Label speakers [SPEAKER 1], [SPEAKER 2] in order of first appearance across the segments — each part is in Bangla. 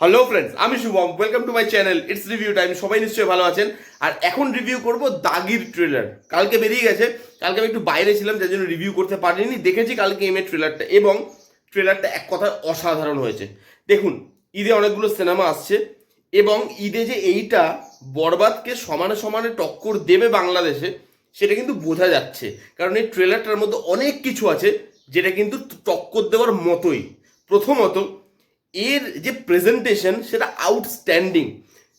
[SPEAKER 1] হ্যালো ফ্রেন্ডস আমি Shubham. Welcome to my channel it's review time সবাই নিশ্চয়ই ভালো আছেন। আর এখন রিভিউ করব দাগির ট্রেলার কালকে বেরিয়ে গেছে। কালকে আমি একটু বাইরে ছিলাম, যার জন্য রিভিউ করতে পারিনি। দেখেছি কালকে এমের ট্রেলারটা এবং ট্রেলারটা এক কথায় অসাধারণ হয়েছে। দেখুন, ঈদে অনেকগুলো সিনেমা আসছে। এবং ঈদে যে এইটা বরবাদকে সমানে সমানে টক্কর দেবে বাংলাদেশে, সেটা কিন্তু বোঝা যাচ্ছে। কারণ এই ট্রেলারটার মধ্যে অনেক কিছু আছে, যেটা কিন্তু টক্কর দেওয়ার মতোই। প্রথমত এর যে প্রেজেন্টেশন সেটা আউটস্ট্যান্ডিং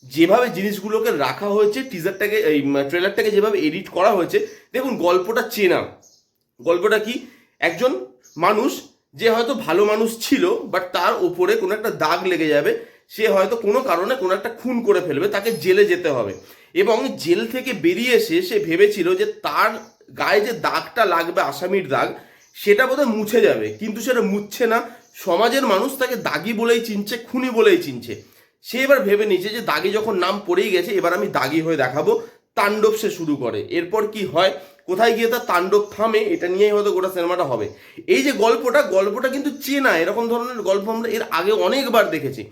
[SPEAKER 1] যেভাবে জিনিসগুলোকে রাখা হয়েছে টিজারটাকে এই ট্রেলারটাকে যেভাবে এডিট করা হয়েছে, দেখুন গল্পটা চেনা। গল্পটা কি? একজন মানুষ, যে হয়তো ভালো মানুষ ছিল বাট তার উপরে কোনো একটা দাগ লেগে যাবে, সে হয়তো কোনো কারণে কোনো একটা খুন করে ফেলবে, তাকে জেলে যেতে হবে। এবং জেল থেকে বেরিয়ে এসে সে ভেবেছিল যে তার গায়ে যে দাগটা লাগবে, আসামির দাগ, সেটা বোধহয় মুছে যাবে। কিন্তু সেটা মুছছে না। সমাজের মানুষ তাকে দাগি বলেই চিনছে, খুনি বলেই চিনছে। সে এবার ভেবে নিচ্ছে যে দাগি যখন নাম পড়েই গেছে, এবার আমি দাগি হয়ে দেখাবো, তাণ্ডব সে শুরু করে। এরপর কি হয়, কোথায় গিয়ে তার তাণ্ডব থামে, এটা নিয়েই হয়তো গোটা সিনেমাটা হবে। এই যে গল্পটা গল্পটা কিন্তু চেনা, এরকম ধরনের গল্প আমরা এর আগে অনেকবার দেখেছি।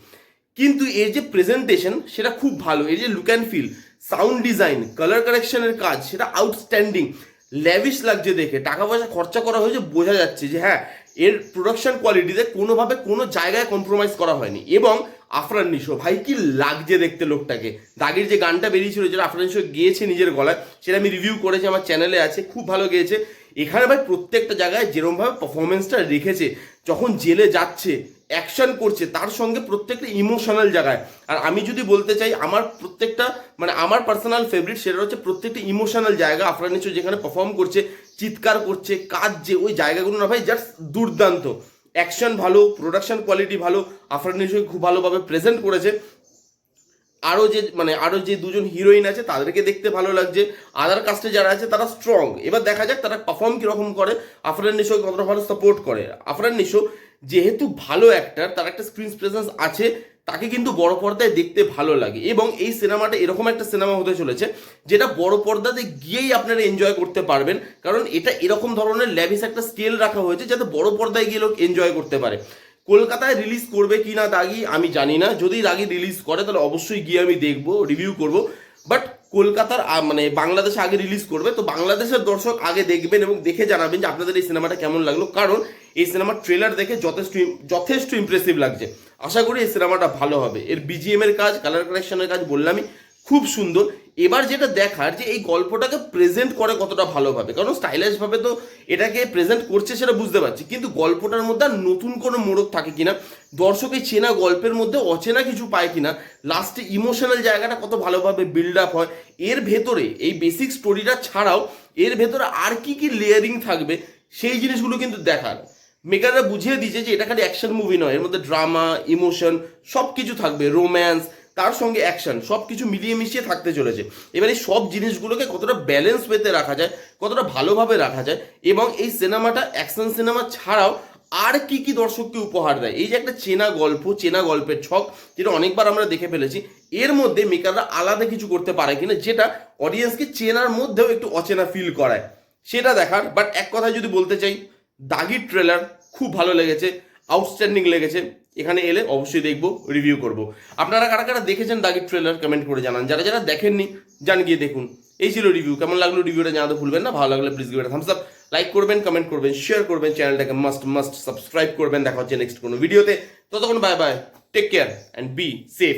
[SPEAKER 1] কিন্তু এর যে প্রেজেন্টেশন সেটা খুব ভালো। এর যে look and feel sound design colour কারেকশনের কাজ, সেটা আউটস্ট্যান্ডিং ল্যাভিশ লাগছে দেখে, টাকা পয়সা খরচা করা হয়েছে, বোঝা যাচ্ছে যে হ্যাঁ এর প্রোডাকশন কোয়ালিটিতে কোনোভাবে কোনো জায়গায় কম্প্রোমাইজ করা হয়নি। এবং আফরান নিশো, ভাই কি লাগছে দেখতে লোকটাকে? দাগির যে গানটা বেরিয়েছিল, যেটা আফরান নিশো গিয়েছে নিজের গলায়, সেটা আমি রিভিউ করেছি, আমার চ্যানেলে আছে, খুব ভালো গেয়েছে। এখানে ভাই প্রত্যেকটা জায়গায় যেরমভাবে পারফরমেন্সটা রেখেছে, যখন জেলে যাচ্ছে অ্যাকশন করছে, তার সঙ্গে প্রত্যেকটা ইমোশনাল জায়গায়। আর আমি যদি বলতে চাই, আমার প্রত্যেকটা মানে আমার পার্সোনাল ফেভারিট সেটা হচ্ছে প্রত্যেকটা ইমোশনাল জায়গা নিশো যেখানে পারফর্ম করছে, চিৎকার করছে কাজ যে ওই জায়গাগুলো না ভাই জাস্ট দুর্দান্ত। অ্যাকশন ভালো প্রোডাকশন কোয়ালিটি ভালো আফরান খুব ভালোভাবে প্রেজেন্ট করেছে। আরও যে মানে আরও যে দুজন হিরোইন আছে, তাদেরকে দেখতে ভালো লাগছে। আদার কাস্টে যারা আছে, তারা স্ট্রং এবার দেখা যাক তারা পারফর্ম কীরকম করে। আফরান নিশো কতটা ভালো সাপোর্ট করে। আফরান নিশো যেহেতু ভালো অ্যাক্টার তার একটা স্ক্রিন প্রেজেন্স আছে, তাকে কিন্তু বড় পর্দায় দেখতে ভালো লাগে। এবং এই সিনেমাটা এরকম একটা সিনেমা হতে চলেছে, যেটা বড় পর্দাতে গিয়েই আপনারা এনজয় করতে পারবেন। কারণ এটা এরকম ধরনের ল্যাভিস একটা স্কেল রাখা হয়েছে, যাতে বড় পর্দায় গিয়ে লোক এনজয় করতে পারে। কলকাতায় রিলিজ করবে কি না দাগি আমি জানি না। যদি দাগি রিলিজ করে, তাহলে অবশ্যই গিয়ে আমি দেখব রিভিউ করব। বাট কলকাতার মানে বাংলাদেশে আগে রিলিজ করবে। তো বাংলাদেশের দর্শক আগে দেখবেন এবং দেখে জানাবেন যে আপনাদের এই সিনেমাটা কেমন লাগল। কারণ এই সিনেমার ট্রেলার দেখে যথেষ্ট যথেষ্ট ইমপ্রেসিভ লাগছে। আশা করি এই সিনেমাটা ভালো হবে। এর বিজিএম এর কাজ কালার কালেকশনের কাজ বললামই। খুব সুন্দর। এবার যেটা দেখার যে এই গল্পটাকে প্রেজেন্ট করে কতটা ভালোভাবে কারণ স্টাইলিশ ভাবে তো এটাকে প্রেজেন্ট করছে সেটা বুঝতে পারছি। কিন্তু গল্পটার মধ্যে আর নতুন কোনো মোড়ক থাকে কিনা, দর্শক এই চেনা গল্পের মধ্যে অচেনা কিছু পায় কিনা লাস্টে ইমোশনাল জায়গাটা কত ভালোভাবে বিল্ড আপ হয়, এর ভেতরে, এই বেসিক স্টোরিটা ছাড়াও এর ভেতরে আর কি কি লেয়ারিং থাকবে, সেই জিনিসগুলো কিন্তু দেখার। মেকাররা বুঝিয়ে দিয়েছে যে এটা খালি অ্যাকশন মুভি নয়, এর মধ্যে ড্রামা ইমোশন সব কিছু থাকবে রোম্যান্স তার সঙ্গে অ্যাকশন সব কিছু মিলিয়ে মিশিয়ে থাকতে চলেছে। এবার এই সব জিনিসগুলোকে কতটা ব্যালেন্স পেতে রাখা যায়, কতটা ভালোভাবে রাখা যায় এবং এই সিনেমাটা অ্যাকশন সিনেমা ছাড়াও আর কি কি দর্শককে উপহার দেয়? এই যে একটা চেনা গল্প, চেনা গল্পের ছক, যেটা অনেকবার আমরা দেখে ফেলেছি, এর মধ্যে মেকাররা আলাদা কিছু করতে পারে কিনা, যেটা অডিয়েন্সকে চেনার মধ্যেও একটু অচেনা ফিল করায়। সেটা দেখার বাট এক কথায় যদি বলতে চাই, দাগির ট্রেলার খুব ভালো লেগেছে। আউটস্ট্যান্ডিং লেগেছে। এখানে এলে অবশ্যই দেখব রিভিউ করব। আপনারা কারা কারা দেখেছেন দাগির ট্রেলার কমেন্ট করে জানান। যারা যারা দেখেননি যান গিয়ে দেখুন। এই ছিল রিভিউ কেমন লাগল রিভিউটা জানাতে ভুলবেন না। ভালো লাগলে প্লিজ গিয়ে থামস আপ লাইক করবেন কমেন্ট করবেন শেয়ার করবেন। চ্যানেলটাকে মাস্ট মাস্ট সাবস্ক্রাইব করবেন। দেখা হচ্ছে নেক্সট কোনো ভিডিওতে ততক্ষণ bye bye take care and be safe